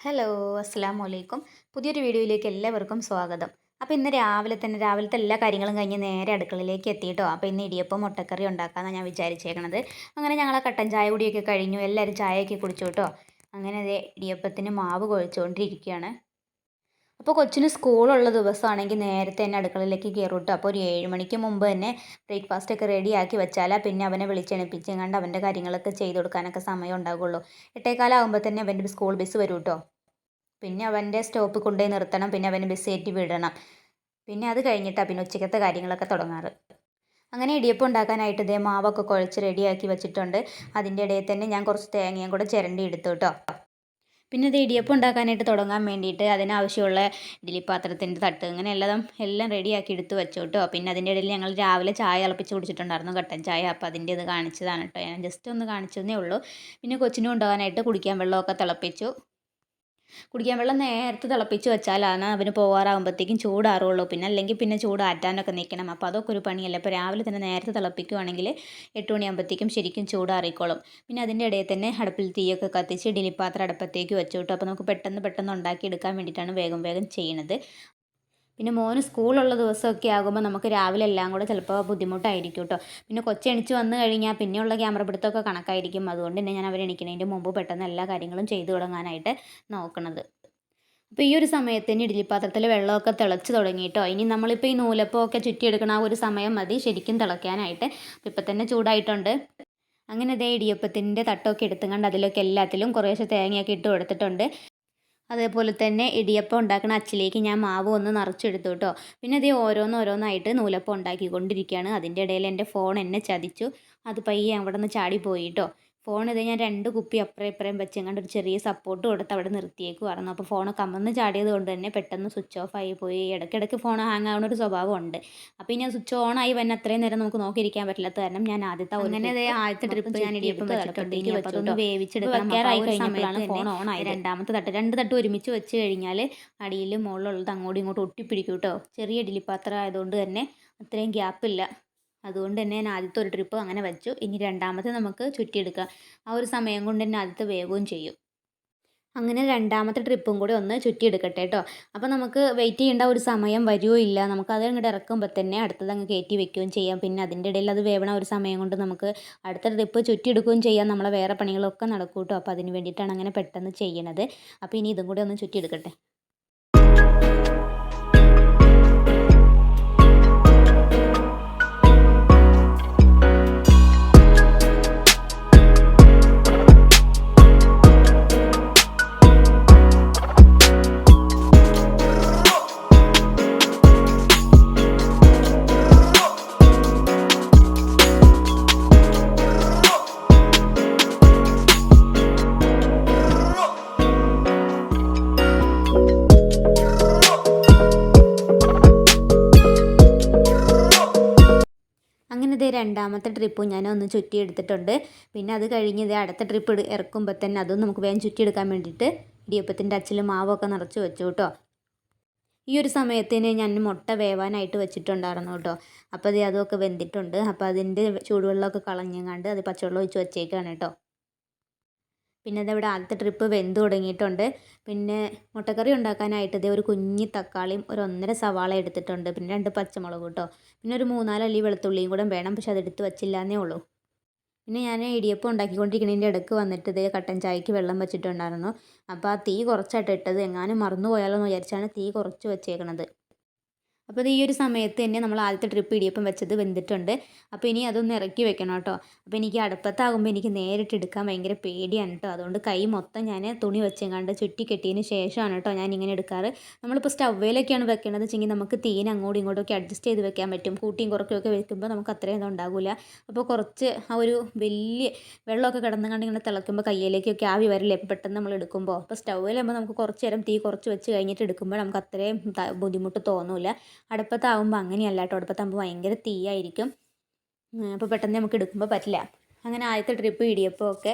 Hello അസ്സാം വലൈക്കും പുതിയൊരു വീഡിയോയിലേക്ക് എല്ലാവർക്കും സ്വാഗതം. അപ്പോൾ ഇന്ന് രാവിലെ തന്നെ രാവിലത്തെ എല്ലാ കാര്യങ്ങളും കഴിഞ്ഞ് നേരെ അടുക്കളയിലേക്ക് എത്തിയിട്ടോ. അപ്പോൾ ഇന്ന് ഇടിയപ്പം മുട്ടക്കറി ഉണ്ടാക്കാമെന്നാണ് ഞാൻ വിചാരിച്ചേക്കണത്. അങ്ങനെ ഞങ്ങൾ ആ കട്ടൻ ചായ കുടിയൊക്കെ കഴിഞ്ഞു. എല്ലാവരും ചായയൊക്കെ കുടിച്ചു കേട്ടോ അങ്ങനെ അതേ ഇടിയപ്പത്തിന് മാവ് കുഴച്ചുകൊണ്ടിരിക്കുകയാണ് അപ്പോൾ കൊച്ചിന് സ്കൂളുള്ള ദിവസമാണെങ്കിൽ നേരത്തെ തന്നെ അടുക്കളയിലേക്ക് കയറും കേട്ടോ അപ്പോൾ ഒരു ഏഴ് മണിക്ക് മുമ്പ് തന്നെ ബ്രേക്ക്ഫാസ്റ്റ് ഒക്കെ റെഡിയാക്കി വെച്ചാലാ പിന്നെ അവനെ വിളിച്ചെണിപ്പിച്ചും കണ്ട് അവന്റെ കാര്യങ്ങളൊക്കെ ചെയ്ത് കൊടുക്കാനൊക്കെ സമയം ഉണ്ടാകുള്ളൂ എട്ടേക്കാലാകുമ്പോൾ തന്നെ അവന്റെ സ്കൂൾ ബസ് വരും കേട്ടോ പിന്നെ അവന്റെ സ്റ്റോപ്പ് കൊണ്ടുപോയി നിർത്തണം. പിന്നെ അവന് ബസ് കയറ്റി വിടണം. പിന്നെ അത് കഴിഞ്ഞിട്ടാണ് പിന്നെ ഉച്ചക്കത്തെ കാര്യങ്ങളൊക്കെ തുടങ്ങാറ്. അങ്ങനെ ഇടിയപ്പം ഉണ്ടാക്കാനായിട്ട് ഇതേ മാവൊക്കെ കുഴച്ച് റെഡിയാക്കി വെച്ചിട്ടുണ്ട്. അതിന്റെ ഇടയിൽ തന്നെ ഞാൻ കുറച്ച് തേങ്ങയും കൂടെ ചിരണ്ടി എടുത്തു കേട്ടോ. പിന്നെ ഇത് ഇടിയപ്പം ഉണ്ടാക്കാനായിട്ട് തുടങ്ങാൻ വേണ്ടിയിട്ട് അതിനാവശ്യമുള്ള ഇഡ്ഡലി പാത്രത്തിന്റെ തട്ട് അങ്ങനെ എല്ലാം എല്ലാം റെഡിയാക്കി എടുത്ത് വെച്ചു കേട്ടോ പിന്നെ അതിന്റെ ഇടയിൽ ഞങ്ങൾ രാവിലെ ചായ തിളപ്പിച്ച് കുടിച്ചിട്ടുണ്ടായിരുന്നു കട്ടൻ ചായ. അപ്പോൾ അതിന്റെ ഇത് കാണിച്ചതാണ് കേട്ടോ. ഞാൻ ജസ്റ്റ് ഒന്ന് കാണിച്ചതേ ഉള്ളൂ. പിന്നെ കൊച്ചിനും കൊണ്ടുപോകാനായിട്ട് കുടിക്കാൻ വെള്ളമൊക്കെ തിളപ്പിച്ചു. കുടിക്കാൻ വെള്ളം നേരത്തെ തിളപ്പിച്ച് വെച്ചാലാണ് അവന് പോകാറാകുമ്പോഴത്തേക്കും ചൂടാറുള്ളൂ. പിന്നെ അല്ലെങ്കിൽ പിന്നെ ചൂടാറ്റാനൊക്കെ നിൽക്കണം. അപ്പോൾ അതൊക്കെ ഒരു പണിയല്ല. അപ്പോൾ രാവിലെ തന്നെ നേരത്തെ തിളപ്പിക്കുവാണെങ്കിൽ എട്ട് മണിയാകുമ്പോഴത്തേക്കും ശരിക്കും ചൂടാറിക്കോളും. പിന്നെ അതിന്റെ ഇടയിൽ തന്നെ അടുപ്പിൽ തീയൊക്കെ കത്തിച്ച് ഇഡ്ഡലി പാത്രം അടുപ്പത്തേക്ക് വെച്ചു കിട്ടും അപ്പോൾ നമുക്ക് പെട്ടെന്ന് പെട്ടെന്ന് ഉണ്ടാക്കി എടുക്കാൻ വേണ്ടിയിട്ടാണ് വേഗം വേഗം ചെയ്യുന്നത്. പിന്നെ മോന് സ്കൂളുള്ള ദിവസമൊക്കെ ആകുമ്പോൾ നമുക്ക് രാവിലെ എല്ലാം കൂടെ ചിലപ്പോൾ ബുദ്ധിമുട്ടായിരിക്കും കേട്ടോ പിന്നെ കൊച്ചെണിച്ച് വന്നു കഴിഞ്ഞാൽ പിന്നെയുള്ള ക്യാമറ പിടുത്തമൊക്കെ കണക്കായിരിക്കും. അതുകൊണ്ട് തന്നെ ഞാൻ അവരെണിക്കണതിന്റെ മുമ്പ് പെട്ടെന്ന് എല്ലാ കാര്യങ്ങളും ചെയ്തു തുടങ്ങാനായിട്ട് നോക്കണത്. അപ്പോൾ ഈ ഒരു സമയത്തിന് ഇഡ്ലിപ്പാത്രത്തിൽ വെള്ളമൊക്കെ തിളച്ച് തുടങ്ങിയിട്ടോ ഇനി നമ്മളിപ്പോൾ ഈ നൂലപ്പമൊക്കെ ചുറ്റിയെടുക്കണ ആ ഒരു സമയം മതി. ശരിക്കും തിളയ്ക്കാനായിട്ട്. അപ്പോൾ ഇപ്പം തന്നെ ചൂടായിട്ടുണ്ട്. അങ്ങനെ ഇതേ ഇടിയപ്പത്തിന്റെ തട്ടമൊക്കെ എടുത്തുകൊണ്ട് അതിലൊക്കെ എല്ലാത്തിലും കുറേശ്ശെ തേങ്ങയൊക്കെ ഇട്ട് കൊടുത്തിട്ടുണ്ട്. അതേപോലെ തന്നെ ഇടിയപ്പം ഉണ്ടാക്കുന്ന അച്ചിലേക്ക് ഞാൻ മാവ് ഒന്ന് നിറച്ചെടുത്തു കേട്ടോ. പിന്നെ ഇത് ഓരോന്നോരോന്നായിട്ട് നൂലപ്പം ഉണ്ടാക്കിക്കൊണ്ടിരിക്കുകയാണ്. അതിന്റെ ഇടയിൽ എന്റെ ഫോൺ എന്നെ ചതിച്ചു. അത് പയ്യെ അവിടെ നിന്ന് ചാടിപ്പോയി കേട്ടോ. ഫോൺ ഇത് ഞാൻ രണ്ട് കുപ്പി അപ്പുറം ഇപ്പുറം വെച്ചെങ്ങാണ്ട് ഒരു ചെറിയ സപ്പോർട്ട് കൊടുത്ത് അവിടെ നിർത്തിയേക്കുമായിരുന്നു അപ്പോൾ ഫോൺ കമ്മന്ന് ചാടിയത് കൊണ്ട് തന്നെ പെട്ടെന്ന് സ്വിച്ച് ഓഫ് ആയി പോയി. ഇടയ്ക്കിടയ്ക്ക് ഫോൺ ഹാങ് ആവുന്ന ഒരു സ്വഭാവമുണ്ട് അപ്പോൾ ഇനി സ്വിച്ച് ഓൺ ആയി വന്നെ അത്രയും നേരം നമുക്ക് നോക്കിയിരിക്കാൻ പറ്റില്ലാത്ത കാരണം ഞാൻ ആദ്യത്തെ അങ്ങനെ ആദ്യത്തെ ട്രിപ്പ് ഞാൻ ഇടിയപ്പം വെച്ചിട്ടുണ്ട്. വേവിച്ചെടുക്കാറായി കഴിഞ്ഞപ്പോഴാണ് ഫോൺ ഓൺ ആയി രണ്ടാമത്തെ തട്ട്. രണ്ട് തട്ട് ഒരുമിച്ച് വെച്ച് കഴിഞ്ഞാൽ അടിയിൽ മുകളിലുള്ളത് അങ്ങോട്ടും ഇങ്ങോട്ടും ഒട്ടിപ്പിടിക്കും കേട്ടോ ചെറിയ ഇഡ്ഡലിപ്പാത്രം ആയതുകൊണ്ട് തന്നെ അത്രയും ഗ്യാപ്പില്ല അതുകൊണ്ട് തന്നെ ഞാൻ ആദ്യത്തെ ഒരു ട്രിപ്പ് അങ്ങനെ വെച്ചു. ഇനി രണ്ടാമത്തെ നമുക്ക് ചുറ്റിയെടുക്കാം. ആ ഒരു സമയം കൊണ്ട് തന്നെ ആദ്യത്തെ വേഗവും ചെയ്യും. അങ്ങനെ രണ്ടാമത്തെ ട്രിപ്പും കൂടി ഒന്ന് ചുറ്റിയെടുക്കട്ടെ കേട്ടോ അപ്പോൾ നമുക്ക് വെയിറ്റ് ചെയ്യേണ്ട ഒരു സമയം വരുമോ ഇല്ല. നമുക്ക് അത് അങ്ങോട്ട് ഇറക്കുമ്പോൾ തന്നെ അടുത്തത് അങ്ങ് കയറ്റി വെക്കുകയും ചെയ്യാം. പിന്നെ അതിന്റെ ഇടയിൽ അത് വേവണ ഒരു സമയം കൊണ്ട് നമുക്ക് അടുത്ത ട്രിപ്പ് ചുറ്റിയെടുക്കുകയും ചെയ്യാം. നമ്മളെ വേറെ പണികളൊക്കെ നടക്കും കേട്ടോ അപ്പോൾ അതിന് വേണ്ടിയിട്ടാണ് അങ്ങനെ പെട്ടെന്ന് ചെയ്യണത്. അപ്പോൾ ഇനി ഇതും കൂടി ഒന്ന് ചുറ്റിയെടുക്കട്ടെ. രണ്ടാമത്തെ ട്രിപ്പും ഞാൻ ഒന്ന് ചുറ്റിയെടുത്തിട്ടുണ്ട്. പിന്നെ അത് കഴിഞ്ഞ് ഇത് അടുത്ത ട്രിപ്പ് ഇറക്കുമ്പോൾ തന്നെ അതും നമുക്ക് വേഗം ചുറ്റിയെടുക്കാൻ വേണ്ടിയിട്ട് ഇടിയപ്പത്തിന്റെ അച്ചിൽ മാവൊക്കെ നിറച്ച് വെച്ചു കേട്ടോ. ഈ ഒരു സമയത്തിന് ഞാൻ മുട്ട വേവാനായിട്ട് വെച്ചിട്ടുണ്ടായിരുന്നു കേട്ടോ. അപ്പോൾ അത് അതൊക്കെ വെന്തിട്ടുണ്ട്. അപ്പോൾ അതിന്റെ ചൂടുവെള്ളമൊക്കെ കളഞ്ഞങ്ങാണ്ട് അത് പച്ചവെള്ളം ഒഴിച്ച് വെച്ചേക്കാണ് കേട്ടോ. പിന്നെ ഇതവിടെ ആദ്യത്തെ ട്രിപ്പ് വെന്ത് തുടങ്ങിയിട്ടുണ്ട്. പിന്നെ മുട്ടക്കറി ഉണ്ടാക്കാനായിട്ട് ഇതേ ഒരു കുഞ്ഞി തക്കാളിയും ഒരു ഒന്നര സവാള എടുത്തിട്ടുണ്ട്. പിന്നെ രണ്ട് പച്ചമുളക് കേട്ടോ. പിന്നെ ഒരു മൂന്നാലല്ലി വെളുത്തുള്ളിയും കൂടെ വേണം. പക്ഷെ അതെടുത്ത് വെച്ചില്ലാന്നേ ഉള്ളൂ. പിന്നെ ഞാൻ ഇടിയപ്പം ഉണ്ടാക്കിക്കൊണ്ടിരിക്കുന്നതിന്റെ ഇടയ്ക്ക് വന്നിട്ട് ഇതേ കട്ടൻ ചായക്ക് വെള്ളം വെച്ചിട്ടുണ്ടായിരുന്നു. അപ്പോൾ ആ തീ കുറച്ചായിട്ട് ഇട്ടത് എങ്ങാനും മറന്നു പോയാലോ എന്ന് വിചാരിച്ചാണ് തീ കുറച്ച് വെച്ചേക്കണത്. അപ്പോൾ ഈ ഒരു സമയത്ത് തന്നെ നമ്മൾ ആദ്യത്തെ ട്രിപ്പ് ഇടിയപ്പം വെച്ചത് വെന്തിട്ടുണ്ട്. അപ്പോൾ ഇനി അതൊന്ന് ഇറക്കി വെക്കണം കേട്ടോ. അപ്പോൾ എനിക്ക് അടുപ്പത്താകുമ്പോൾ എനിക്ക് നേരിട്ട് എടുക്കാൻ ഭയങ്കര പേടിയാണ് കേട്ടോ. അതുകൊണ്ട് കൈ മൊത്തം ഞാൻ തുണി വെച്ചെങ്ങാണ്ട് ചുറ്റി കെട്ടിയതിന് ശേഷമാണ് കേട്ടോ ഞാൻ ഇങ്ങനെ എടുക്കാറ്. നമ്മളിപ്പോൾ സ്റ്റവ്വേലൊക്കെയാണ് വെക്കണത് വെച്ചെങ്കിൽ നമുക്ക് തീന അങ്ങോട്ടും ഇങ്ങോട്ടും ഒക്കെ അഡ്ജസ്റ്റ് ചെയ്ത് വെക്കാൻ പറ്റും. കൂട്ടിയും കുറയ്ക്കുകയൊക്കെ വെക്കുമ്പോൾ നമുക്ക് അത്രയും ഉണ്ടാകില്ല അപ്പോൾ കുറച്ച് ആ ഒരു വലിയ വെള്ളമൊക്കെ കിടന്ന് കണ്ട് ഇങ്ങനെ തിളക്കുമ്പോൾ കയ്യിലേക്കൊക്കെ ആവി വരില്ലേ? പെട്ടെന്ന് നമ്മൾ എടുക്കുമ്പോൾ. അപ്പോൾ സ്റ്റൗവിലാകുമ്പോൾ നമുക്ക് കുറച്ച് നേരം തീ കുറച്ച് വെച്ച് കഴിഞ്ഞിട്ട് എടുക്കുമ്പോൾ നമുക്ക് അത്രയും ബുദ്ധിമുട്ട് തോന്നില്ല അടുപ്പത്താവുമ്പോൾ അങ്ങനെയല്ല കേട്ടോ അടുപ്പത്താകുമ്പോൾ ഭയങ്കര തീയായിരിക്കും. അപ്പോൾ പെട്ടെന്ന് നമുക്ക് എടുക്കുമ്പോൾ പറ്റില്ല. അങ്ങനെ ആദ്യത്തെ ട്രിപ്പ് ഇടിയപ്പോൾ ഒക്കെ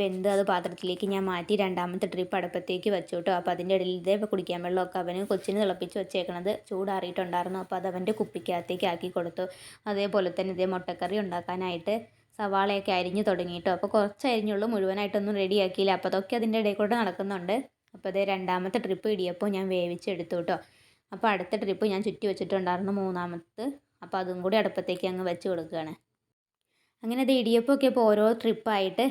വെന്ത് അത് പാത്രത്തിലേക്ക് ഞാൻ മാറ്റി രണ്ടാമത്തെ ട്രിപ്പ് അടുപ്പത്തേക്ക് വെച്ചു കേട്ടോ അപ്പോൾ അതിന്റെ ഇടയിൽ ഇതേ കുടിക്കാൻ വെള്ളമൊക്കെ അവന് കൊച്ചിന് തിളപ്പിച്ച് വെച്ചേക്കണത് ചൂടാറിയിട്ടുണ്ടായിരുന്നു. അപ്പോൾ അത് അവന്റെ കുപ്പിക്കകത്തേക്ക് ആക്കി കൊടുത്തു. അതേപോലെ തന്നെ ഇതേ മുട്ടക്കറി ഉണ്ടാക്കാനായിട്ട് സവാളയൊക്കെ അരിഞ്ഞു തുടങ്ങിയിട്ടോ. അപ്പോൾ കുറച്ച് അരിഞ്ഞുള്ളൂ. മുഴുവനായിട്ടൊന്നും റെഡിയാക്കിയില്ല അപ്പോൾ അതൊക്കെ അതിന്റെ ഇടയിൽ കൂടെ നടക്കുന്നുണ്ട്. അപ്പോൾ അതേ രണ്ടാമത്തെ ട്രിപ്പ് ഇടിയപ്പോൾ ഞാൻ വേവിച്ചെടുത്തു കേട്ടോ അപ്പോൾ അടുത്ത ട്രിപ്പ് ഞാൻ ചുറ്റി വെച്ചിട്ടുണ്ടായിരുന്നു മൂന്നാമത്തെ. അപ്പോൾ അതും കൂടി അടുപ്പത്തേക്ക് അങ്ങ് വെച്ച് കൊടുക്കുകയാണ്. അങ്ങനെ അത് ഇടിയപ്പമൊക്കെ ഇപ്പോൾ ഓരോ ട്രിപ്പായിട്ട്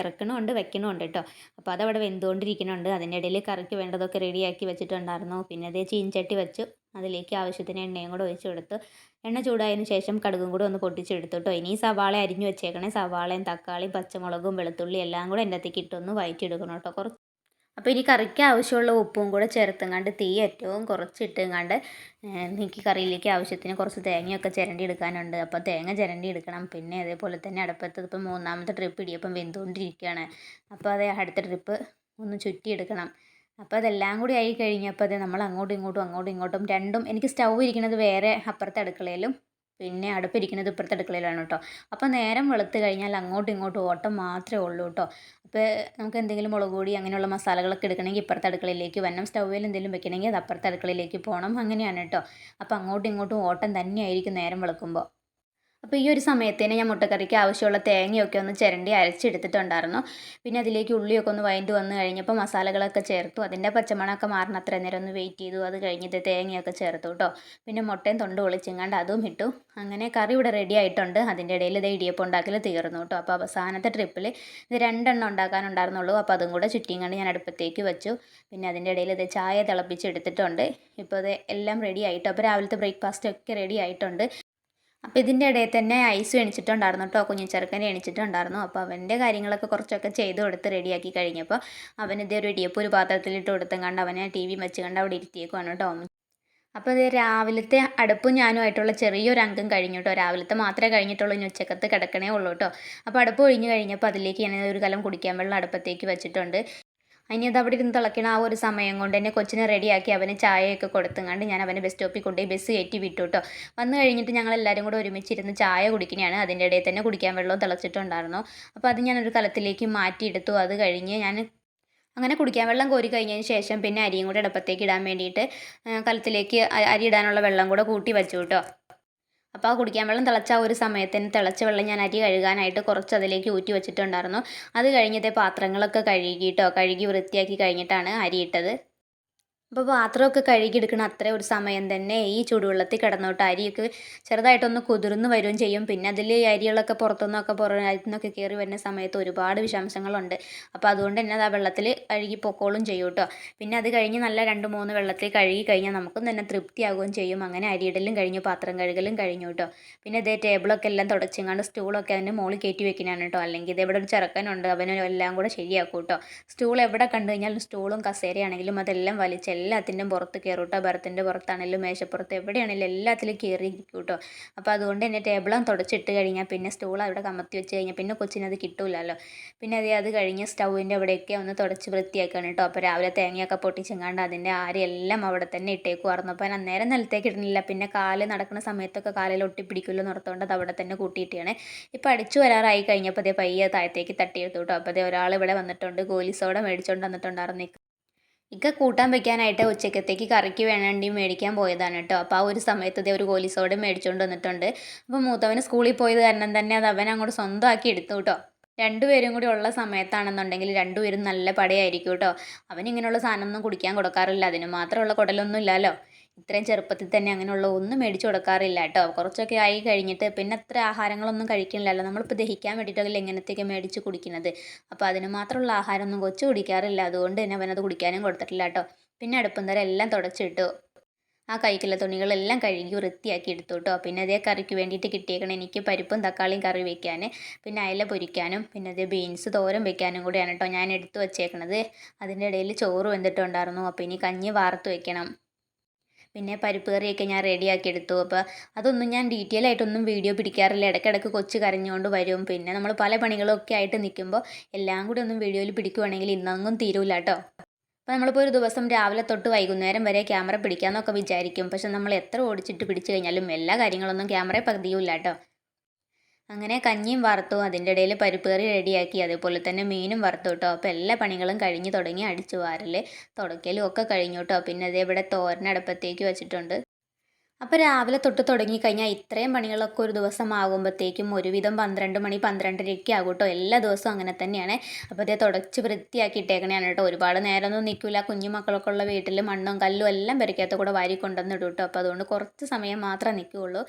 ഇറക്കണമുണ്ട് വെക്കണമുണ്ട് കേട്ടോ അപ്പോൾ അതവിടെ വെന്തുകൊണ്ടിരിക്കണുണ്ട് അതിന്റെ ഇടയിൽ കറിക്ക് വേണ്ടതൊക്കെ റെഡിയാക്കി വെച്ചിട്ടുണ്ടായിരുന്നു. പിന്നെ അതേ ചീൻചട്ടി വെച്ചു. അതിലേക്ക് ആവശ്യത്തിന് എണ്ണയും കൂടെ ഒഴിച്ച് കൊടുത്തു. എണ്ണ ചൂടായതിന് ശേഷം കടുകും കൂടെ ഒന്ന് പൊട്ടിച്ചെടുത്തു കേട്ടോ ഇനി സവാള അരിഞ്ഞു വെച്ചേക്കണേ. സവാളയും തക്കാളിയും പച്ചമുളകും വെളുത്തുള്ളി എല്ലാം കൂടെ എന്റെ അത്തേക്ക് ഇട്ടൊന്ന് എടുക്കണം കേട്ടോ കുറച്ച് അപ്പോൾ ഇനി കറിക്ക് ആവശ്യമുള്ള ഉപ്പും കൂടെ ചേർത്തുങ്ങാണ്ട് തീ ഏറ്റവും കുറച്ചിട്ടുങ്ങാണ്ട് എനിക്ക് കറിയിലേക്ക് ആവശ്യത്തിന് കുറച്ച് തേങ്ങയൊക്കെ ചിരണ്ടി എടുക്കാനുണ്ട്. അപ്പോൾ തേങ്ങ ചിരണ്ടി എടുക്കണം. പിന്നെ അതേപോലെ തന്നെ അടുപ്പത്ത് ഇപ്പം മൂന്നാമത്തെ ട്രിപ്പ് ഇടിയപ്പം വെന്തുകൊണ്ടിരിക്കുകയാണ്. അപ്പോൾ അതേ അടുത്ത ട്രിപ്പ് ഒന്ന് ചുറ്റിയെടുക്കണം. അപ്പോൾ അതെല്ലാം കൂടി ആയി കഴിഞ്ഞപ്പോൾ അത് നമ്മൾ അങ്ങോട്ടും ഇങ്ങോട്ടും അങ്ങോട്ടും ഇങ്ങോട്ടും രണ്ടും എനിക്ക് സ്റ്റൗ ഇരിക്കുന്നത് വേറെ അപ്പുറത്തെ അടുക്കളയിലും പിന്നെ അടുപ്പിരിക്കുന്നത് ഇപ്പുറത്തെ അടുക്കളയിലാണ് കേട്ടോ. അപ്പോൾ നേരം വെളുത്ത് കഴിഞ്ഞാൽ അങ്ങോട്ടും ഇങ്ങോട്ടും ഓട്ടം മാത്രമേ ഉള്ളൂ കേട്ടോ. അപ്പോൾ നമുക്ക് എന്തെങ്കിലും മുളക് പൊടി അങ്ങനെയുള്ള മസാലകളൊക്കെ എടുക്കണമെങ്കിൽ ഇപ്പുറത്തെ അടുക്കളയിലേക്ക് വരണം. സ്റ്റൗവിൽ എന്തെങ്കിലും വെക്കണമെങ്കിൽ അത് അപ്പുറത്തെ അടുക്കളയിലേക്ക് പോകണം. അങ്ങനെയാണ് കേട്ടോ. അപ്പോൾ അങ്ങോട്ടും ഇങ്ങോട്ടും ഓട്ടം തന്നെയായിരിക്കും നേരം വെളുക്കുമ്പോൾ. അപ്പോൾ ഈ ഒരു സമയത്തിന് ഞാൻ മുട്ടക്കറിക്ക് ആവശ്യമുള്ള തേങ്ങയൊക്കെ ഒന്ന് ചിരണ്ടി അരച്ചെടുത്തിട്ടുണ്ടായിരുന്നു. പിന്നെ അതിലേക്ക് ഉള്ളിയൊക്കെ ഒന്ന് വൈൻഡ് വന്ന് കഴിഞ്ഞപ്പോൾ മസാലകളൊക്കെ ചേർത്തു. അതിന്റെ പച്ചമണമൊക്കെ മാറണം അത്ര നേരം ഒന്ന് വെയിറ്റ് ചെയ്തു. അത് കഴിഞ്ഞിട്ട് തേങ്ങയൊക്കെ ചേർത്തു കേട്ടോ പിന്നെ മുട്ടയും തൊണ്ട് ഒളിച്ചിങ്ങാണ്ട് അതും ഇട്ടു. അങ്ങനെ കറി ഇവിടെ റെഡി ആയിട്ടുണ്ട്. അതിന്റെ ഇടയിൽ ഇത് ഇടിയപ്പം ഉണ്ടാക്കൽ തീർന്നു കേട്ടോ അപ്പോൾ അവസാനത്തെ ട്രിപ്പിൽ ഇത് രണ്ടെണ്ണം ഉണ്ടാക്കാനുണ്ടായിരുന്നുള്ളൂ. അപ്പോൾ അതും കൂടെ ചുറ്റിയും ഞാൻ അടുപ്പത്തേക്ക് വെച്ചു. പിന്നെ അതിന്റെ ഇടയിൽ ഇത് ചായ തിളപ്പിച്ചെടുത്തിട്ടുണ്ട്. ഇപ്പോൾ ഇത് എല്ലാം റെഡി ആയിട്ടോ? അപ്പോൾ രാവിലത്തെ ബ്രേക്ക്ഫാസ്റ്റ് ഒക്കെ റെഡി ആയിട്ടുണ്ട്. അപ്പോൾ ഇതിന്റെ ഇടയിൽ തന്നെ ഐസ് എണിച്ചിട്ടുണ്ടായിരുന്നു കേട്ടോ. കുഞ്ഞു ചെറുക്കനെ എണിച്ചിട്ടുണ്ടായിരുന്നു. അപ്പോൾ അവന്റെ കാര്യങ്ങളൊക്കെ കുറച്ചൊക്കെ ചെയ്ത് കൊടുത്ത് റെഡിയാക്കി കഴിഞ്ഞപ്പോൾ അവൻ ഇതേ ഒരു ഇടിയപ്പം ഒരു പാത്രത്തിലിട്ട് കൊടുത്തും കണ്ട് അവനെ ടി വി വെച്ച് കണ്ട് അവിടെ ഇരുത്തിയേക്കുവാണ് കേട്ടോ. അപ്പോൾ ഇത് രാവിലത്തെ അടുപ്പും ഞാനുമായിട്ടുള്ള ചെറിയൊരു അംഗം കഴിഞ്ഞു കേട്ടോ. രാവിലത്തെ മാത്രമേ കഴിഞ്ഞിട്ടുള്ളൂ. ഇനി ഉച്ചക്കത്ത് കിടക്കണേ ഉള്ളൂ കേട്ടോ. അപ്പോൾ അടുപ്പ് ഒഴിഞ്ഞു കഴിഞ്ഞപ്പോൾ അതിലേക്ക് ഞാൻ ഒരു കലം കുടിക്കാൻ വെള്ളം അടുപ്പത്തേക്ക് വെച്ചിട്ടുണ്ട്. ഇനി അത് അവിടെ ഇരുന്ന് തിളയ്ക്കണ ആ ഒരു സമയം കൊണ്ട് തന്നെ കൊച്ചിനെ റെഡിയാക്കി അവന് ചായയൊക്കെ കൊടുത്തുങ്ങാണ്ട് ഞാൻ അവനെ ബസ് സ്റ്റോപ്പിൽ കൊണ്ടുപോയി ബസ് കയറ്റി വിട്ടു കേട്ടോ വന്നു കഴിഞ്ഞിട്ട് ഞങ്ങൾ എല്ലാവരും കൂടെ ഒരുമിച്ചിരുന്ന് ചായ കുടിക്കണയാണ്. അതിന്റെ ഇടയിൽ തന്നെ കുടിക്കാൻ വെള്ളം തിളച്ചിട്ടുണ്ടായിരുന്നു. അപ്പോൾ അത് ഞാനൊരു കലത്തിലേക്ക് മാറ്റിയെടുത്തു. അത് കഴിഞ്ഞ് ഞാൻ അങ്ങനെ കുടിക്കാൻ വെള്ളം കോരി കഴിഞ്ഞതിന് ശേഷം പിന്നെ അരിയും കൂടെ അടുപ്പത്തേക്ക് ഇടാൻ വേണ്ടിയിട്ട് കലത്തിലേക്ക് അരി ഇടാനുള്ള വെള്ളം കൂടെ കൂട്ടി വെച്ചു കേട്ടോ അപ്പോൾ ആ കുടിക്കാൻ വെള്ളം തിളച്ച ഒരു സമയത്തിന് തിളച്ച വെള്ളം ഞാൻ അരി കഴുകാനായിട്ട് കുറച്ച് അതിലേക്ക് ഊറ്റി വെച്ചിട്ടുണ്ടായിരുന്നു. അത് കഴിഞ്ഞിട്ട് പാത്രങ്ങളൊക്കെ കഴുകിയിട്ടോ കഴുകി വൃത്തിയാക്കി കഴിഞ്ഞിട്ടാണ് അരി ഇട്ടത്. അപ്പോൾ പാത്രമൊക്കെ കഴുകിയെടുക്കണ അത്ര ഒരു സമയം തന്നെ ഈ ചൂടുവെള്ളത്തിൽ കിടന്നോട്ട് അരിയൊക്കെ ചെറുതായിട്ടൊന്ന് കുതിർന്ന് വരികയും ചെയ്യും. പിന്നെ അതിൽ അരികളൊക്കെ പുറത്തുനിന്നൊക്കെ പുറത്തുനിന്നൊക്കെ കയറി വരുന്ന സമയത്ത് ഒരുപാട് വിഷാംശങ്ങളുണ്ട്. അപ്പോൾ അതുകൊണ്ട് തന്നെ അത് ആ വെള്ളത്തിൽ കഴുകി പൊക്കോളും ചെയ്യും കേട്ടോ. പിന്നെ അത് കഴിഞ്ഞ് നല്ല രണ്ട് മൂന്ന് വെള്ളത്തിൽ കഴുകി കഴിഞ്ഞാൽ നമുക്കും തന്നെ തൃപ്തിയാകുകയും ചെയ്യും. അങ്ങനെ അരിയിടലും കഴിഞ്ഞു പാത്രം കഴുകലും കഴിഞ്ഞു കേട്ടോ. പിന്നെ ഇതേ ടേബിളൊക്കെ എല്ലാം തുടച്ചിങ്ങാണ്ട് സ്റ്റൂളൊക്കെ അതിന്റെ മുകളിൽ കയറ്റി വെക്കാനാണ് കേട്ടോ. അല്ലെങ്കിൽ ഇത് ഇവിടെ ഒരു ചെറുക്കനുണ്ട് അവനും എല്ലാം കൂടെ ശരിയാക്കും കേട്ടോ. സ്റ്റൂൾ എവിടെ കണ്ടു കഴിഞ്ഞാലും സ്റ്റൂളും കസേരയാണെങ്കിലും അതെല്ലാം വലിച്ചെല്ലാം എല്ലാത്തിന്റെയും പുറത്ത് കയറും കേട്ടോ ബർത്തിന്റെ പുറത്താണെങ്കിലും മേശപ്പുറത്ത് എവിടെയാണെങ്കിലും എല്ലാത്തിലും കയറി ഇരിക്കും കേട്ടോ അപ്പോൾ അതുകൊണ്ട് തന്നെ ടേബിളും തുടച്ചിട്ട് കഴിഞ്ഞാൽ പിന്നെ സ്റ്റൂൾ അവിടെ കമത്തി വെച്ച് കഴിഞ്ഞാൽ പിന്നെ കൊച്ചിനത് കിട്ടൂലല്ലോ. പിന്നെ അത് അത് കഴിഞ്ഞ് സ്റ്റൗവിന്റെ അവിടെയൊക്കെ ഒന്ന് തുടച്ച് വൃത്തിയാക്കുകയാണ് കേട്ടോ അപ്പോൾ രാവിലെ തേങ്ങയൊക്കെ പൊട്ടിച്ചെങ്ങാണ്ട് അതിന്റെ ആരെല്ലാം അവിടെ തന്നെ ഇട്ടേക്കുമായിരുന്നു അപ്പോൾ അന്നേരം നിലത്തേക്ക് ഇടുന്നില്ല. പിന്നെ കാൽ നടക്കുന്ന സമയത്തൊക്കെ കാലിൽ ഒട്ടിപ്പിടിക്കുമല്ലോ നിർത്തുകൊണ്ട് അത് അവിടെ തന്നെ കൂട്ടിയിട്ടാണ്. ഇപ്പോൾ അടിച്ചു വരാറായി കഴിഞ്ഞപ്പോൾ അതേ പയ്യെ താഴത്തേക്ക് തട്ടിയെടുത്തു കേട്ടോ അപ്പോൾ അതേ ഒരാൾ ഇവിടെ വന്നിട്ടുണ്ട്. ഗോലി സോഡ മേടിച്ചുകൊണ്ട് വന്നിട്ടുണ്ടായിരുന്നു ഇക്ക കൂട്ടാൻ വെക്കാനായിട്ട് ഉച്ചക്കത്തേക്ക് കറിക്ക് വേണ്ടി മേടിക്കാൻ പോയതാണ് കേട്ടോ. അപ്പോൾ ആ ഒരു സമയത്ത് ഇതേ ഒരു കോലിസോട് മേടിച്ചുകൊണ്ട് വന്നിട്ടുണ്ട്. അപ്പോൾ മൂത്തവന് സ്കൂളിൽ പോയത് കാരണം തന്നെ അത് അവൻ അങ്ങോട്ട് സ്വന്തമാക്കി എടുത്തു കേട്ടോ. രണ്ടുപേരും കൂടി ഉള്ള സമയത്താണെന്നുണ്ടെങ്കിൽ രണ്ടുപേരും നല്ല പടയായിരിക്കും കേട്ടോ. അവൻ ഇങ്ങനെയുള്ള സാധനമൊന്നും കുടിക്കാൻ കൊടുക്കാറില്ല. അതിന് മാത്രമുള്ള കുടലൊന്നും ഇല്ലല്ലോ ഇത്രയും ചെറുപ്പത്തിൽ തന്നെ അങ്ങനെയുള്ള ഒന്നും മേടിച്ചു കൊടുക്കാറില്ല കേട്ടോ. കുറച്ചൊക്കെ ആയി കഴിഞ്ഞിട്ട് പിന്നെ അത്ര ആഹാരങ്ങളൊന്നും കഴിക്കുന്നില്ലല്ലോ നമ്മളിപ്പോൾ ദഹിക്കാൻ വേണ്ടിയിട്ടല്ലേ ഇങ്ങനത്തെയൊക്കെ മേടിച്ച് കുടിക്കുന്നത്. അപ്പോൾ അതിന് മാത്രമുള്ള ആഹാരമൊന്നും കൊച്ചു കുടിക്കാറില്ല. അതുകൊണ്ട് തന്നെ അവനത് കുടിക്കാനും കൊടുത്തിട്ടില്ല കേട്ടോ. പിന്നെ അടുപ്പം തരം എല്ലാം തുടച്ചിട്ടു. ആ കൈക്കുള്ള തുണികളെല്ലാം കഴുകി വൃത്തിയാക്കി എടുത്തു കേട്ടോ. പിന്നെ അതേ കറിക്ക് വേണ്ടിയിട്ട് കിട്ടിയേക്കണം എനിക്ക് പരിപ്പും തക്കാളിയും കറി വെക്കാൻ പിന്നെ അയല പൊരിക്കാനും പിന്നെ അതേ ബീൻസ് തോരൻ വെക്കാനും കൂടിയാണ് കേട്ടോ ഞാൻ എടുത്തു വച്ചേക്കണത്. അതിന്റെ ഇടയിൽ ചോറ് വെന്തിട്ടുണ്ടായിരുന്നു. അപ്പോൾ ഇനി കഞ്ഞി വാർത്ത് വെക്കണം. പിന്നെ പരിപ്പ് കറിയൊക്കെ ഞാൻ റെഡിയാക്കി എടുത്തു. അപ്പോൾ അതൊന്നും ഞാൻ ഡീറ്റെയിൽ ആയിട്ടൊന്നും വീഡിയോ പിടിക്കാറില്ല. ഇടയ്ക്കിടയ്ക്ക് കൊച്ചു കരഞ്ഞുകൊണ്ട് വരും. പിന്നെ നമ്മൾ പല പണികളൊക്കെ ആയിട്ട് നിൽക്കുമ്പോൾ എല്ലാം കൂടി ഒന്നും വീഡിയോയിൽ പിടിക്കുവാണെങ്കിൽ ഇന്നൊന്നും തീരൂല കേട്ടോ അപ്പോൾ നമ്മളിപ്പോൾ ഒരു ദിവസം രാവിലെ തൊട്ട് വൈകുന്നേരം വരെ ക്യാമറ പിടിക്കാമെന്നൊക്കെ വിചാരിക്കും. പക്ഷെ നമ്മൾ എത്ര ഓടിച്ചിട്ട് പിടിച്ചു കഴിഞ്ഞാലും എല്ലാ കാര്യങ്ങളൊന്നും ക്യാമറ പതിയൂല കേട്ടോ അങ്ങനെ കഞ്ഞിയും വറുത്തു അതിന്റെ ഇടയിൽ പരിപ്പ് കറി റെഡിയാക്കി അതേപോലെ തന്നെ മീനും വറുത്തു കേട്ടോ. അപ്പോൾ എല്ലാ പണികളും കഴിഞ്ഞ് തുടങ്ങി അടിച്ചു വാരൽ തുടയ്ക്കലും ഒക്കെ കഴിഞ്ഞു കേട്ടോ. പിന്നെ അതേ ഇവിടെ തോരനടുപ്പത്തേക്ക് വെച്ചിട്ടുണ്ട്. അപ്പോൾ രാവിലെ തൊട്ട് തുടങ്ങിക്കഴിഞ്ഞാൽ ഇത്രയും പണികളൊക്കെ ഒരു ദിവസം ആകുമ്പോഴത്തേക്കും ഒരുവിധം പന്ത്രണ്ട് മണി പന്ത്രണ്ടരയ്ക്ക് ആകും കേട്ടോ എല്ലാ ദിവസവും അങ്ങനെ തന്നെയാണ്. അപ്പോൾ അതേ തുടച്ച് വൃത്തിയാക്കി കേട്ടോ ഒരുപാട് നേരമൊന്നും നിൽക്കില്ല കുഞ്ഞു മക്കളൊക്കെ ഉള്ള വീട്ടിൽ മണ്ണും കല്ലും എല്ലാം പെരക്കകത്ത് കൂടെ വാരി കൊണ്ടുവന്ന് ഇടും കേട്ടോ അപ്പോൾ അതുകൊണ്ട് കുറച്ച് സമയം മാത്രമേ നിൽക്കുകയുള്ളൂ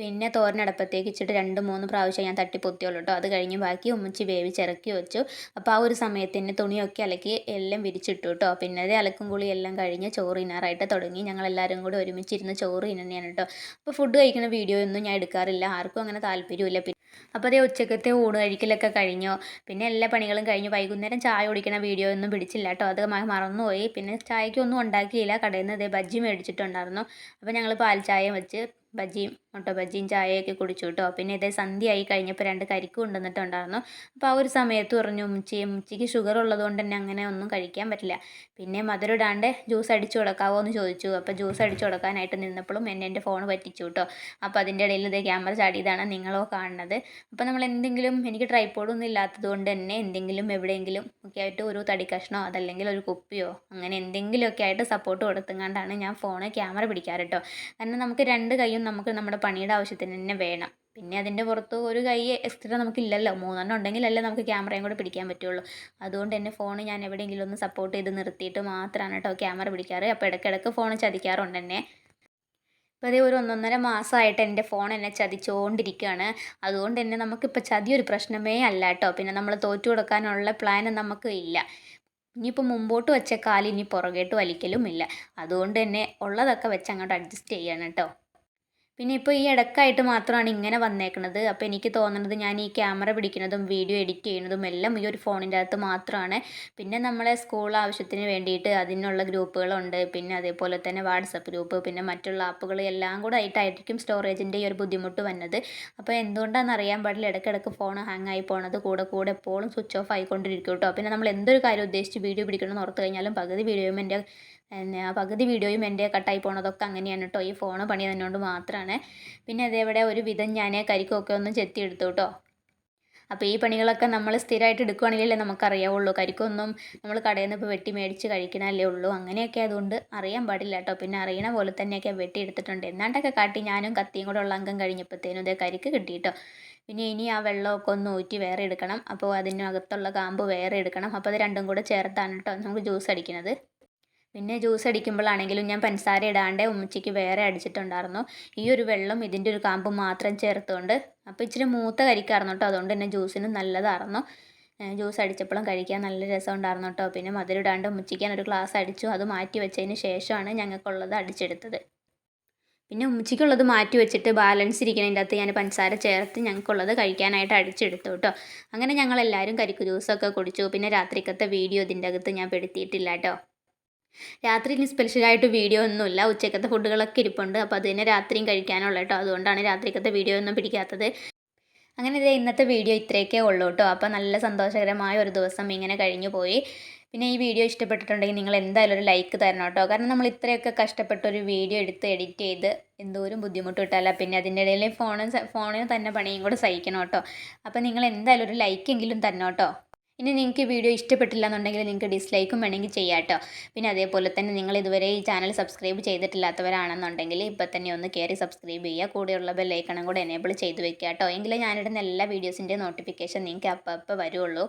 പിന്നെ തോരനടപ്പത്തേക്ക് ഇച്ചിട്ട് രണ്ട് മൂന്ന് പ്രാവശ്യം ഞാൻ തട്ടി തട്ടിപ്പൊത്തിയുള്ളൂ കേട്ടോ അത് കഴിഞ്ഞ് ബാക്കി ഉമ്മച്ചി വേവിച്ചിറക്കി വെച്ചു. അപ്പോൾ ആ ഒരു സമയത്ത് തന്നെ തുണിയൊക്കെ അലക്കി എല്ലാം വിരിച്ചിട്ടു കേട്ടോ പിന്നെ അതേ അലക്കും കുളി എല്ലാം കഴിഞ്ഞ് ചോറ് തിന്നാറായിട്ട് തുടങ്ങി. ഞങ്ങളെല്ലാവരും കൂടി ഒരുമിച്ചിരുന്ന് ചോറ് തിന്നുന്നതാണ് കേട്ടോ അപ്പോൾ ഫുഡ് കഴിക്കുന്ന വീഡിയോ ഒന്നും ഞാൻ എടുക്കാറില്ല. ആർക്കും അങ്ങനെ താല്പര്യമില്ല പിന്നെ അപ്പോൾ അതേ ഉച്ചക്കത്തെ ഊണ് കഴിക്കലൊക്കെ കഴിഞ്ഞോ. പിന്നെ എല്ലാ പണികളും കഴിഞ്ഞു. വൈകുന്നേരം ചായ കുടിക്കുന്ന വീഡിയോ ഒന്നും പിടിച്ചില്ല കേട്ടോ. അത് മറന്നുപോയി. പിന്നെ ചായക്കൊന്നും ഉണ്ടാക്കിയില്ല. കടയിൽ നിന്ന് ഇതേ ബജ്ജി മേടിച്ചിട്ടുണ്ടായിരുന്നു. അപ്പോൾ ഞങ്ങൾ പാൽ ചായ വെച്ച് ബജ്ജിയും മുട്ട ബജിയും ചായയൊക്കെ കുടിച്ചു കേട്ടോ. പിന്നെ ഇതേ സന്ധ്യയായി കഴിഞ്ഞപ്പോൾ രണ്ട് കരിക്ക് കൊണ്ടുവന്നിട്ടുണ്ടായിരുന്നു അപ്പോൾ ആ ഒരു സമയത്ത് പറഞ്ഞു ഉമ്മച്ചി ഉമ്മച്ചിക്ക് ഷുഗർ ഉള്ളതുകൊണ്ട് തന്നെ അങ്ങനെ ഒന്നും കഴിക്കാൻ പറ്റില്ല. പിന്നെ മധുരം ഇടാണ്ട് ജ്യൂസ് അടിച്ചു കൊടുക്കാവോ എന്ന് ചോദിച്ചു. അപ്പോൾ ജ്യൂസ് അടിച്ചു കൊടുക്കാനായിട്ട് നിന്നപ്പോഴും എന്നെ എന്റെ ഫോൺ പറ്റിച്ചു കേട്ടോ. അപ്പോൾ അതിന്റെ ഇടയിൽ ഇതേ ക്യാമറ ചാടിയതാണ് നിങ്ങളോ കാണുന്നത്. അപ്പോൾ നമ്മൾ എന്തെങ്കിലും എനിക്ക് ട്രൈപ്പോഡൊന്നും ഇല്ലാത്തത് കൊണ്ട് തന്നെ എന്തെങ്കിലും എവിടെയെങ്കിലും ഒക്കെ ആയിട്ട് ഒരു തടി കഷ്ണോ അതല്ലെങ്കിൽ ഒരു കുപ്പിയോ അങ്ങനെ എന്തെങ്കിലുമൊക്കെ ആയിട്ട് സപ്പോർട്ട് കൊടുത്തുകൊണ്ടാണ് ഞാൻ ഫോണ് ക്യാമറ പിടിക്കാറ് കേട്ടോ. കാരണം നമുക്ക് രണ്ട് കൈയും നമുക്ക് നമ്മുടെ പണിയുടെ ആവശ്യത്തിന് തന്നെ വേണം. പിന്നെ അതിന്റെ പുറത്ത് ഒരു കൈ എക്സ്ട്രാ നമുക്കില്ലല്ലോ. മൂന്നെണ്ണം ഉണ്ടെങ്കിലല്ലേ നമുക്ക് ക്യാമറയും കൂടെ പിടിക്കാൻ പറ്റുള്ളൂ. അതുകൊണ്ട് തന്നെ ഫോൺ ഞാൻ എവിടെയെങ്കിലും ഒന്ന് സപ്പോർട്ട് ചെയ്ത് നിർത്തിയിട്ട് മാത്രമാണ് കേട്ടോ ക്യാമറ പിടിക്കാറ്. അപ്പോൾ ഇടയ്ക്കിടയ്ക്ക് ഫോൺ ചതിക്കാറുണ്ട് തന്നെ ഇപ്പോൾ അതേ ഒരു ഒന്നൊന്നര മാസമായിട്ട് എന്റെ ഫോൺ എന്നെ ചതിച്ചുകൊണ്ടിരിക്കുകയാണ് അതുകൊണ്ട് തന്നെ നമുക്കിപ്പോൾ ചതി ഒരു പ്രശ്നമേ അല്ല കേട്ടോ. പിന്നെ നമ്മൾ തോറ്റു കൊടുക്കാനുള്ള പ്ലാൻ നമുക്ക് ഇല്ല. ഇനിയിപ്പോൾ മുമ്പോട്ട് വെച്ച കാലിനി പുറകോട്ട് വലിക്കലും ഇല്ല. അതുകൊണ്ട് തന്നെ ഉള്ളതൊക്കെ വെച്ച് അങ്ങോട്ട് അഡ്ജസ്റ്റ് ചെയ്യണം കേട്ടോ. പിന്നെ ഇപ്പോൾ ഈ ഇടക്കായിട്ട് മാത്രമാണ് ഇങ്ങനെ വന്നേക്കുന്നത് അപ്പോൾ എനിക്ക് തോന്നുന്നത് ഞാൻ ഈ ക്യാമറ പിടിക്കുന്നതും വീഡിയോ എഡിറ്റ് ചെയ്യുന്നതും എല്ലാം ഈ ഒരു ഫോണിന്റെ അകത്ത് മാത്രമാണ്. പിന്നെ നമ്മളെ സ്കൂൾ ആവശ്യത്തിന് വേണ്ടിയിട്ട് അതിനുള്ള ഗ്രൂപ്പുകളുണ്ട്. പിന്നെ അതേപോലെ തന്നെ വാട്സപ്പ് ഗ്രൂപ്പ് പിന്നെ മറ്റുള്ള ആപ്പുകൾ എല്ലാം കൂടെ ആയിട്ടായിരിക്കും സ്റ്റോറേജിന്റെ ഈ ഒരു ബുദ്ധിമുട്ട് വന്നത്. അപ്പോൾ എന്തുകൊണ്ടാണെന്ന് അറിയാൻ പാടില്ല. ഇടയ്ക്കിടയ്ക്ക് ഫോൺ ഹാങ് ആയി പോണത് കൂടെ കൂടെ എപ്പോഴും സ്വിച്ച് ഓഫ് ആയിക്കൊണ്ടിരിക്കും കേട്ടോ. പിന്നെ നമ്മൾ എന്തൊരു കാര്യം ഉദ്ദേശിച്ച് വീഡിയോ പിടിക്കണമെന്ന് ഓർത്ത് കഴിഞ്ഞാലും പകുതി വീഡിയോയും എന്റെ പിന്നെ പകുതി വീഡിയോയും എന്റെ കട്ടായി പോണതൊക്കെ അങ്ങനെയാണ് കേട്ടോ ഈ ഫോൺ പണി തന്നുകൊണ്ട് മാത്രമാണ് പിന്നെ അതേവിടെ ഒരു വിധം ഞാൻ കരിക്കൊക്കെ ഒന്ന് ചെത്തി എടുത്തു കേട്ടോ അപ്പോൾ ഈ പണികളൊക്കെ നമ്മൾ സ്ഥിരമായിട്ട് എടുക്കുകയാണെങ്കിലല്ലേ നമുക്കറിയാവുള്ളൂ. കരിക്കൊന്നും നമ്മൾ കടയിൽ നിന്ന് ഇപ്പോൾ വെട്ടി മേടിച്ച് കഴിക്കണല്ലേ ഉള്ളൂ. അങ്ങനെയൊക്കെ അതുകൊണ്ട് അറിയാൻ പാടില്ല കേട്ടോ പിന്നെ അറിയണ പോലെ തന്നെയൊക്കെ വെട്ടി എടുത്തിട്ടുണ്ട്. എന്നാണ്ടൊക്കെ കാട്ടി ഞാനും കത്തിയും കൂടെ ഉള്ള അംഗം കഴിഞ്ഞപ്പോഴത്തേനും ഇതേ കരിക്ക് കേട്ടോ പിന്നെ ഇനി ആ വെള്ളമൊക്കെ ഒന്ന് ഊറ്റി വേറെ എടുക്കണം. അപ്പോൾ അതിനകത്തുള്ള കാമ്പ് വേറെ എടുക്കണം. അപ്പോൾ അത് രണ്ടും കൂടെ ചേർത്താണ് കേട്ടോ നമുക്ക് ജ്യൂസ് അടിക്കുന്നത് പിന്നെ ജ്യൂസ് അടിക്കുമ്പോഴാണെങ്കിലും ഞാൻ പഞ്ചസാര ഇടാണ്ട് ഉമ്മച്ചിക്ക് വേറെ അടിച്ചിട്ടുണ്ടായിരുന്നു. ഈ ഒരു വെള്ളം ഇതിന്റെ ഒരു കാമ്പ് മാത്രം ചേർത്തുകൊണ്ട് അപ്പോൾ ഇച്ചിരി മൂത്ത കരിക്കായിരുന്നു കേട്ടോ. അതുകൊണ്ട് തന്നെ ജ്യൂസിന് നല്ലതായിരുന്നു. ജ്യൂസ് അടിച്ചപ്പോഴും കഴിക്കാൻ നല്ല രസം ഉണ്ടായിരുന്നു കേട്ടോ. പിന്നെ മധുരം ഇടാണ്ട് ഉമ്മച്ചിക്കാൻ ഒരു ഗ്ലാസ് അടിച്ചു. അത് മാറ്റി വെച്ചതിന് ശേഷമാണ് ഞങ്ങൾക്കുള്ളത് അടിച്ചെടുത്തത്. പിന്നെ ഉമ്മച്ചിക്കുള്ളത് മാറ്റി വെച്ചിട്ട് ബാലൻസ് ഇരിക്കുന്നതിന്റെ അകത്ത് ഞാൻ പഞ്ചസാര ചേർത്ത് ഞങ്ങൾക്കുള്ളത് കഴിക്കാനായിട്ട് അടിച്ചെടുത്തു കേട്ടോ. അങ്ങനെ ഞങ്ങളെല്ലാവരും കരിക്കു ജ്യൂസൊക്കെ കുടിച്ചു. പിന്നെ രാത്രിക്കത്തെ വീഡിയോ ഇതിന്റെ അകത്ത് ഞാൻ പെടുത്തിയിട്ടില്ല കേട്ടോ. രാത്രി ഇനി സ്പെഷ്യലായിട്ട് വീഡിയോ ഒന്നുമില്ല. ഉച്ചക്കത്തെ ഫുഡുകളൊക്കെ ഇരിപ്പുണ്ട്. അപ്പോൾ അത് തന്നെ രാത്രിയും കഴിക്കാനുള്ള കേട്ടോ. അതുകൊണ്ടാണ് രാത്രിക്കത്തെ വീഡിയോ ഒന്നും പിടിക്കാത്തത്. അങ്ങനെ ഇതേ ഇന്നത്തെ വീഡിയോ ഇത്രയൊക്കെ ഉള്ളൂ കേട്ടോ. അപ്പോൾ നല്ല സന്തോഷകരമായ ഒരു ദിവസം ഇങ്ങനെ കഴിഞ്ഞു പോയി. പിന്നെ ഈ വീഡിയോ ഇഷ്ടപ്പെട്ടിട്ടുണ്ടെങ്കിൽ നിങ്ങൾ എന്തായാലും ഒരു ലൈക്ക് തരണം കേട്ടോ. കാരണം നമ്മൾ ഇത്രയൊക്കെ കഷ്ടപ്പെട്ട് ഒരു വീഡിയോ എടുത്ത് എഡിറ്റ് ചെയ്ത് എന്തോരം ബുദ്ധിമുട്ട് കിട്ടാല്ല പിന്നെ അതിന്റെ ഇടയിൽ ഫോണും ഫോണിന് തന്നെ പണിയും കൂടെ സഹിക്കണം കേട്ടോ. അപ്പോൾ നിങ്ങൾ എന്തായാലും ഒരു ലൈക്കെങ്കിലും തരണം കേട്ടോ. ഇനി നിങ്ങൾക്ക് വീഡിയോ ഇഷ്ടപ്പെട്ടില്ല എന്നുണ്ടെങ്കിൽ നിങ്ങൾക്ക് ഡിസ്ലൈക്കും വേണമെങ്കിൽ ചെയ്യാം കേട്ടോ പിന്നെ അതേപോലെ തന്നെ നിങ്ങൾ ഇതുവരെ ഈ ചാനൽ സബ്സ്ക്രൈബ് ചെയ്തിട്ടില്ലാത്തവരാണെന്നുണ്ടെങ്കിൽ ഇപ്പം തന്നെ ഒന്ന് കയറി സബ്സ്ക്രൈബ് ചെയ്യുക. കൂടെയുള്ള ബെല്ലൈക്കണം കൂടെ എനേബിൾ ചെയ്ത് വെക്കുക കേട്ടോ എങ്കിലേ ഞാനിടുന്ന എല്ലാ വീഡിയോസിന്റെ നോട്ടിഫിക്കേഷൻ നിങ്ങൾക്ക് അപ്പം അപ്പം വരുള്ളൂ.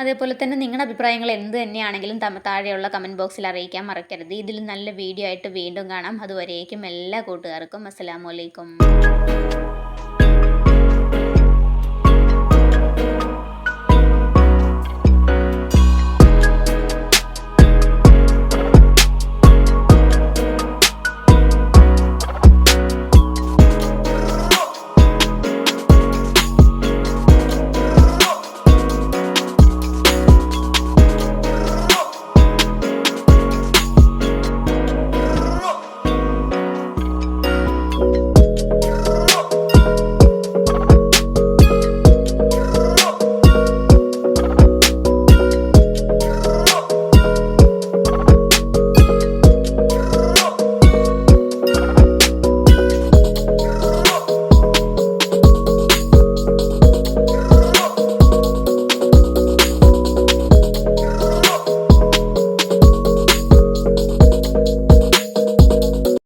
അതേപോലെ തന്നെ നിങ്ങളുടെ അഭിപ്രായങ്ങൾ എന്ത് തന്നെയാണെങ്കിലും താഴെയുള്ള കമന്റ് ബോക്സിൽ അറിയിക്കാൻ മറക്കരുത്. ഇതിൽ നല്ല വീഡിയോ ആയിട്ട് വീണ്ടും കാണാം. അതുവരേക്കും എല്ലാ കൂട്ടുകാർക്കും അസ്സലാമലൈക്കും